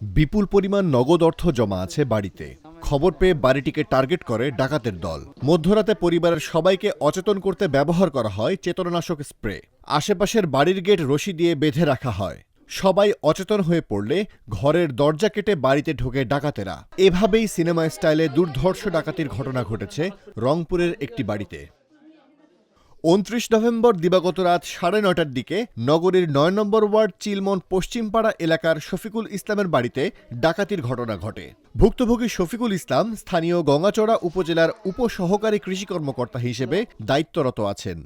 বিপুল পরিমাণ নগদ অর্থ জমা আছে বাড়িতে। খবর পেয়ে বাড়িটিকে টার্গেট করে ডাকাতের দল। মধ্যরাতে পরিবারের সবাইকে অচেতন করতে ব্যবহার করা হয় চেতনানাশক স্প্রে। আশেপাশের বাড়ির গেট রশি দিয়ে বেঁধে রাখা হয়। সবাই অচেতন হয়ে পড়লে ঘরের দরজা কেটে বাড়িতে ঢোকে ডাকাতেরা। এভাবেই সিনেমা স্টাইলে দুর্ধর্ষ ডাকাতির ঘটনা ঘটেছে রংপুরের একটি বাড়িতে। উনত্রিশ নভেম্বর দিবাগত রাত সাড়ে নয়টার দিকে নগরীর নয় নম্বর ওয়ার্ড চিলমন পশ্চিমপাড়া এলাকার শফিকুল ইসলামের বাড়িতে ডাকাতির ঘটনা ঘটে। ভুক্তভোগী শফিকুল ইসলাম স্থানীয় গঙ্গাচড়া উপজেলার উপসহকারী কৃষি কর্মকর্তা হিসেবে দায়িত্বরত আছেন।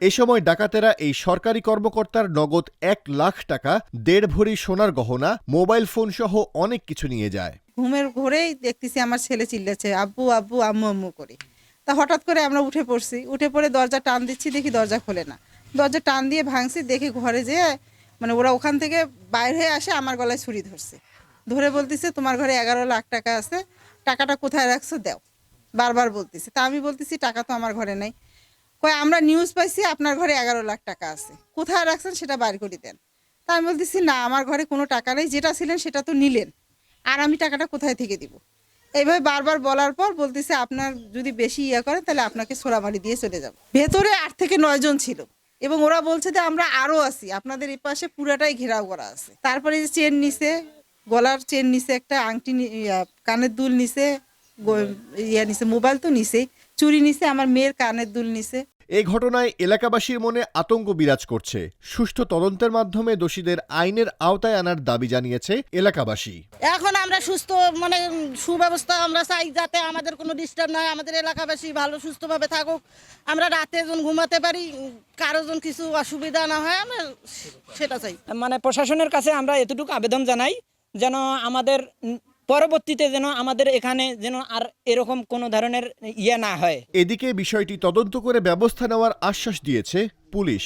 এ সময় ডাকাতেরা এই সরকারি কর্মকর্তার নগদ এক লাখ টাকা, দেড় ভরি সোনার গহনা, মোবাইল ফোন সহ অনেক কিছু নিয়ে যায়। ঘুমের ঘরেই দেখতেছি আমার ছেলে চিল্লেছে আব্বু আব্বু, আম্মু আম্মু করে। তা হঠাৎ করে আমরা উঠে পড়ছি। উঠে পড়ে দরজা টান দিচ্ছি, দেখি দরজা খোলে না। দরজা টান দিয়ে ভাঙছি, দেখি ঘরে যেয়ে মানে ওরা ওখান থেকে বাইরে হয়ে আসে, আমার গলায় ছুরি ধরছে। ধরে বলতেছে, তোমার ঘরে এগারো লাখ টাকা আছে, টাকাটা কোথায় রাখছো দাও। বারবার বলতেছে। তা আমি বলতেছি, টাকা তো আমার ঘরে নাই। কয়, আমরা নিউজ পাইছি, আপনার ঘরে এগারো লাখ টাকা আছে। কোথায় রাখছেন সেটা বাইর করে দেন। তা আমি বলতেছি, না, আমার ঘরে কোনো টাকা নেই, যেটা ছিলেন সেটা তো নিলেন। আর আমি টাকাটা কোথায় থেকে দিব? এইভাবে বারবার বলার পর বলতেছে, আপনার যদি বেশি ইয়ে করেন, তাহলে আপনাকে সোরামারি দিয়ে চলে যাব। ভেতরে আট থেকে নয় জন ছিল এবং ওরা বলছে যে, আমরা আরও আছি। আপনাদের এই পাশে পুরাটাই ঘেরাও করা আছে। তারপরে যে চেন নিছে, গলার চেন নিছে একটা, আংটি কানের দুল নিছে ইয়া নিছে, মোবাইল তো নিছে চুরি নিছে, আমার মেয়ের কানের দুল নিছে। এই ঘটনায় এলাকাবাসীর মনে আতঙ্ক বিরাজ করছে। সুষ্ঠু তদন্তের মাধ্যমে দোষীদের আইনের আওতায় আনার দাবি জানিয়েছে এলাকাবাসী। এখন আমরা সুস্থ মানে সুব্যবস্থা আমরা চাই যাতে আমাদের কোনো ডিস্টার্ব না হয় আমাদের এলাকাবাসী ভালো সুস্থভাবে থাকুক। আমরা রাতে যখন ঘুমাতে পারি কারও জন কিছু অসুবিধা না হয় আমরা সেটা চাই। মানে প্রশাসনের কাছে আমরা এতটুকু আবেদন জানাই যেন আমাদের পরবর্তীতে যেন আমাদের এখানে যেন আর এরকম কোনো ধরনের ইয়ে না হয়। এদিকে বিষয়টি তদন্ত করে ব্যবস্থা নেওয়ার আশ্বাস দিয়েছে পুলিশ।